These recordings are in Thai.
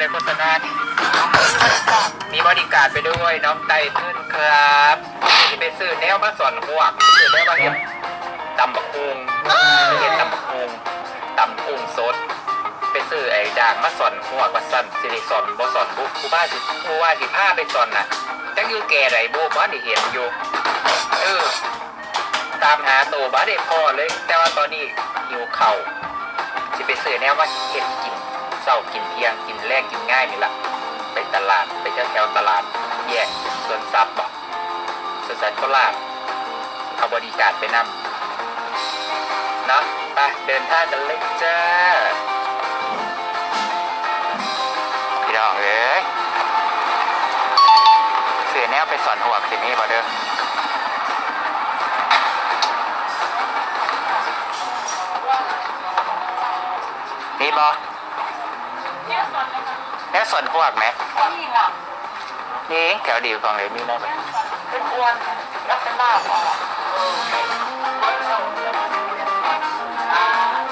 ได้โฆษณามีบริการไปด้วยน้องไตเติ้ลครับที่ไปซื้อแนวมาสอนพวกซื้อแนวมาเห็นตำบักคุงเห็นตำบักคุงตำกุ้งสด ไปซื้อไอ้ด่างมาสอนพวกมาสั่นสิริสอนบ่สอนบุกูบ้าสิกูว่าสิผ้าไปสอนน่ะจังอยู่แก่ไรโบบ้านได้เห็นอยู่เออตามหาตัวบ้าได้พอเลย แต่ว่าตอนนี้หิวเข่าสิไปซื้อแนวว่าเห็ดกิน เศร้ากินเที่ยงกินแรกกินง่ายนี่ละไปตลาดไปแถวแถวตลาด แยกสวนสัตว์บ่สวนสัตว์โคราชเอาบริการไปนำเนาะไปเดินท่างกันเลยจ้าพี่น้องเอ้ยเสือแนวไปสอนหัวสิมีบ่เด้อมีบอ เนี่ยสอนเลยค่ะ แล้วส่วนพวกไหมนี่อะนี่แถวดีของเลยมีได้ไหมเป็นอ้วนแล้วเป็นลาบอะ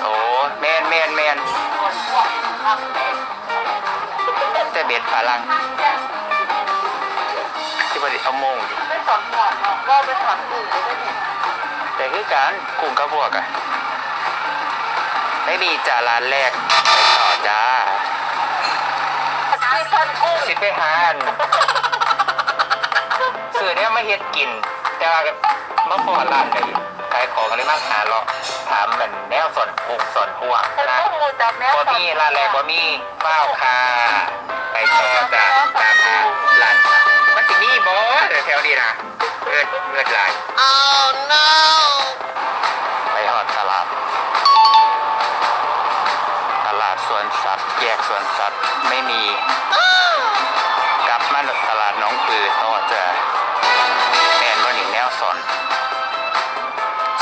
โอ้แมนแมนแมนอ้วนอ้วนทำเป็นแต่เบ็ดฝรั่งที่บริเอาโมงดิไม่สอนหัวเนาะก็ไปสอนอื่นได้เนี่ยแต่คือการกลุ่มข้าวพวกอะไม่มีจ่าร้านแรกไปต่อจ้า ไปหาอันสื่อเนี่ยมาเฮ็ดกิน แต่ว่าเมื่อพอร้านไหนขายของอะไรมากหาเลาะถามมันแนวสอนกลุ่มสอนพวกเป็นนะพวกงูจับแมวบ่มีร้านแรกบ่มีเฝ้าวค่ะไปต่อจ้ะตามหาร้านมันสิมีบ่เดี๋ยวแถวนี้นะเงินเงินหลาย oh no ไปหอดตลาด ตลาดสวนสัตว์แยกสวนสัตว์ไม่มี กลับตลาดน้องปือต่อจะแมนบ่หนิแนวสอน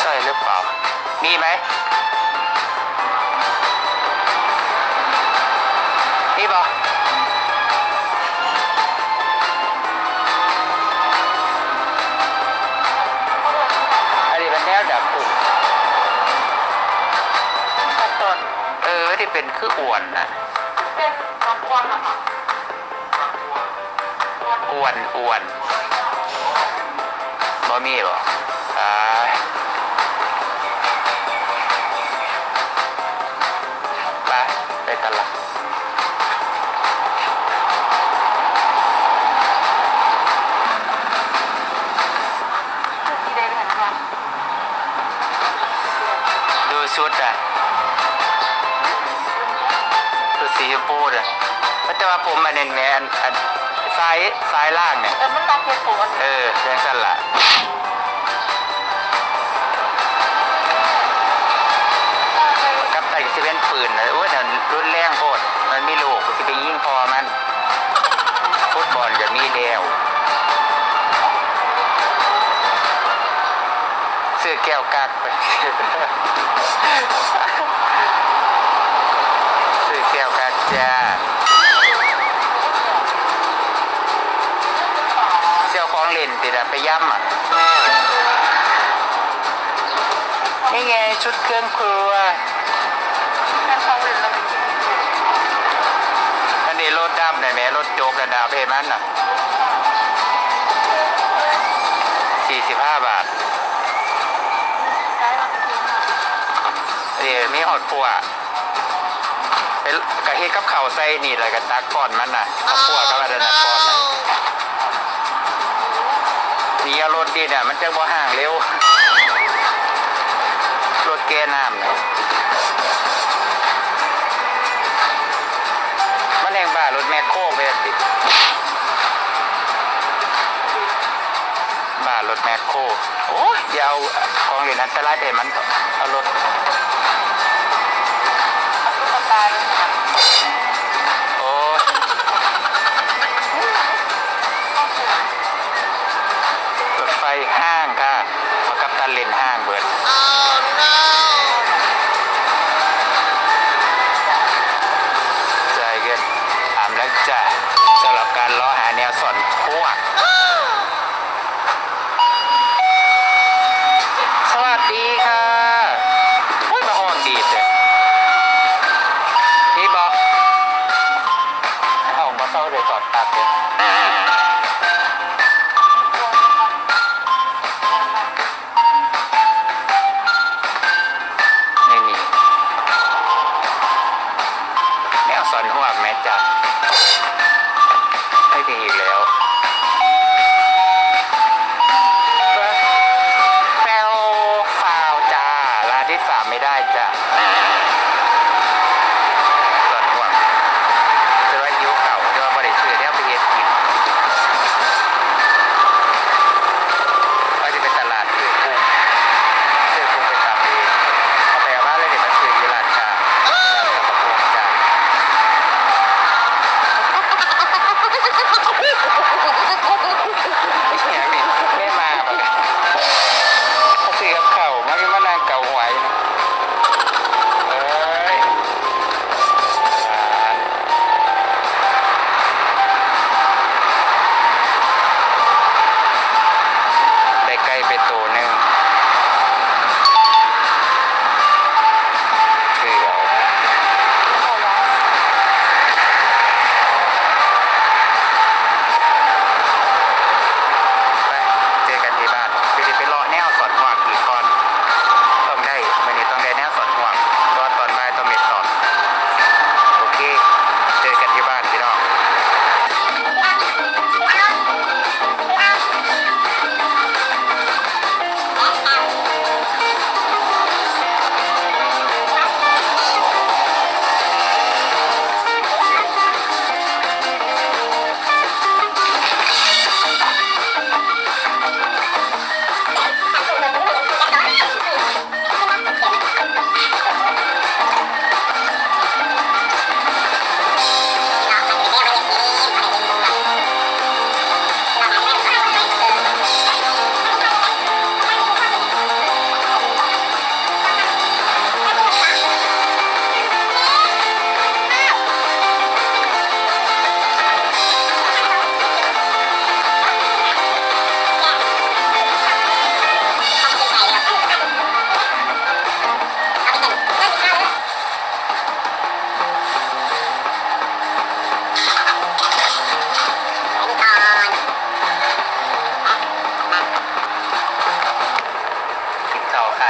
ใช่หรือเปล่า มีไหมมีบ่อันนี้เป็นแนวดับกลุ่มตัดต้นเออที่เป็นคืออ้วนนะเป็นน้องอ้วนอะค่ะ อ้วนอ้วนบ่มีบ่อ่าไปไปตลาดที่ได้เห็นว่าดูชุดอะชุดสีชมพูอะแต่ว่าผมมันเน้นแมนอัน ซ้ายซ้ายล่างเนี่ย เออมันตาเพียโผล่เออเรื่องสั้นละกับไต่สิเป็นปืนนะโอ้ยแต่รุนแรงโคตรมันมีลูกสิไปยิงพอมันฟุตบอลจะมีเดียวซื้อแก้วกักไปซื้อแก้วกักจ้า เสี่ยวของเล่นติดอะไปย่ำอะนี่ไงชุดเครื่องครัวแม่เขาเรียนแล้วมันอันนี้รถดำได้ไหมรถโจกระดาเพมันอะสี่สิบห้าบาทใช้มันคือเดี๋ยวมีหอดปัวไปกะเฮ็ดกับเขาวใส่นี่เลยกับตักก่อนมันน่ะกับปัวกับอะไรนะก่อนน่ะ นีรถดีเนี่ยมันจะบ่ห่างเร็ว รถแก้น้ำเนี่ยมันแรงบ้ารถแมคโครเวติบ้ารถแมคโครโอ้ยอย่าเอาของเล่นอันตรายไปมันเอะเอารถตุ๊กตาเฟห้างค่ะมากับตันเลนห้างเบิด oh no ใจเกินถามแล้วจ้ะสำหรับการล้อหา เขาอาแม่จัดไม่มีอีกแล้ว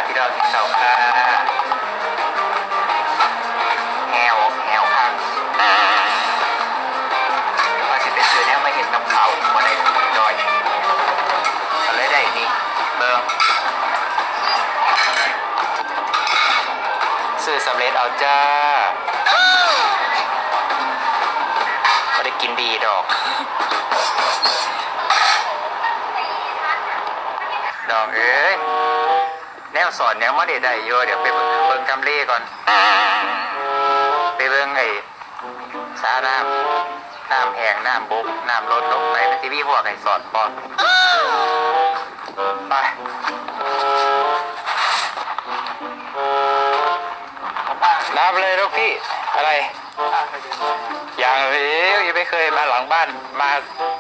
พี่ดอกกินข้าค่ะแฮวแฮวค่ะว่าสิไปซื้อแนวมาเห็นกับเขาว่าได้ทุกจอยก็เลยได้นี่เบิ่งซื้อสำเร็จเอาจ้าไม่ได้กินดีดอก ดอกเอ้ย วสอนยังไม่ได้ได้อยู่เดี๋ยวไปเบิ่งเบิ่งทำเลก่อน ไปเบิ่งไอ้สาน้ำน้ำแห้งน้ำบกน้ำลดลงไปมันจะมีพวกไอ้สอนปอนไปนับเลยลูกพี่อะไรอย่างเอ้ยยังไม่เคยมาหลังบ้านมา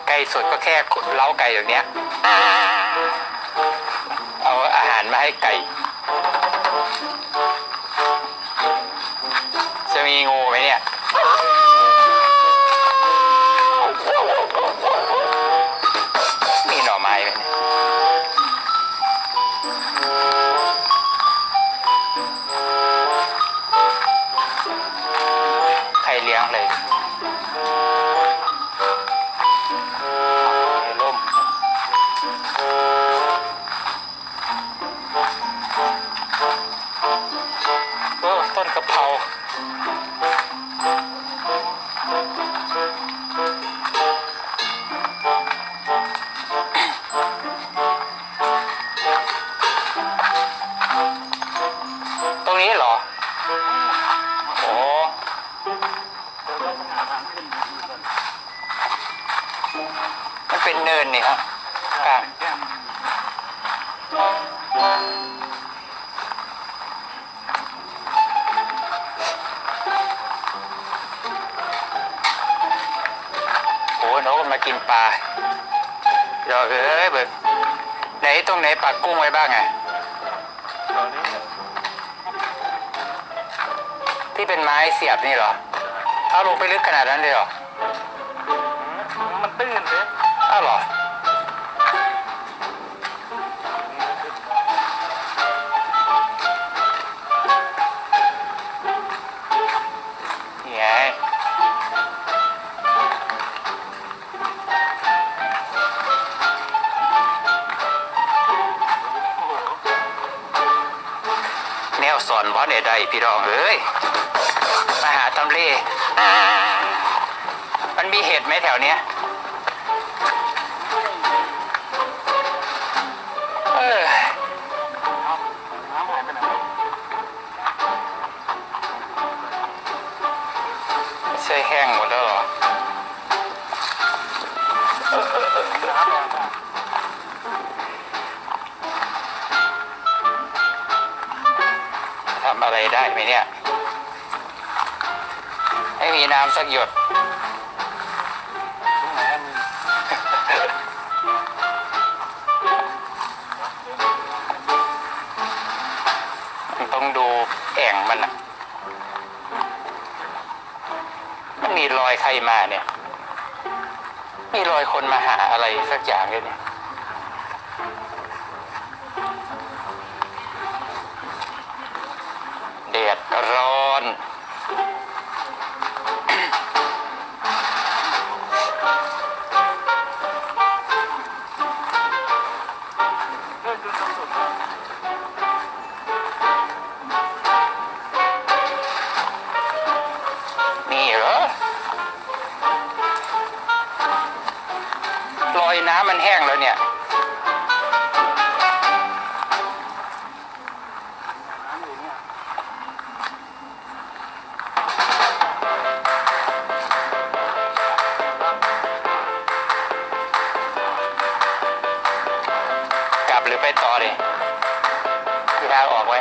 ไกลสุดก็แค่เล้าไก่อย่างเนี้ย เอาอาหารมาให้ไก่ จะมีงูไหมเนี่ย กมันมากินปลาเดี๋ยวเอ้ยเบิกไหนตรงไหนปักกุ้งไว้บ้างไงที่เป็นไม้เสียบนี่เหรอ เอาลงไปลึกขนาดนั้นเลยเหรอ มันตื้นเลยอ้าวเหรอ วสอนเพราะใดๆพี่น้องเอ้ยมาหาทำเล มันมีเห็ดไหมแถวเนี้ยเออน้ยไม่ใช่แห้งหมดแล้วหรอำอะไรได้ไหมเนี่ย ไม่มีน้ำสักหยดมันต้องดูแอ่งมันอะมันมีรอยใครมาเนี่ย มีรอยคนมาหาอะไรสักอย่างเลยเนี่ย เหรอรอยน้ำมันแห้งแล้วเนี่ยกลับหรือไปต่อดิที่ทางออกไว้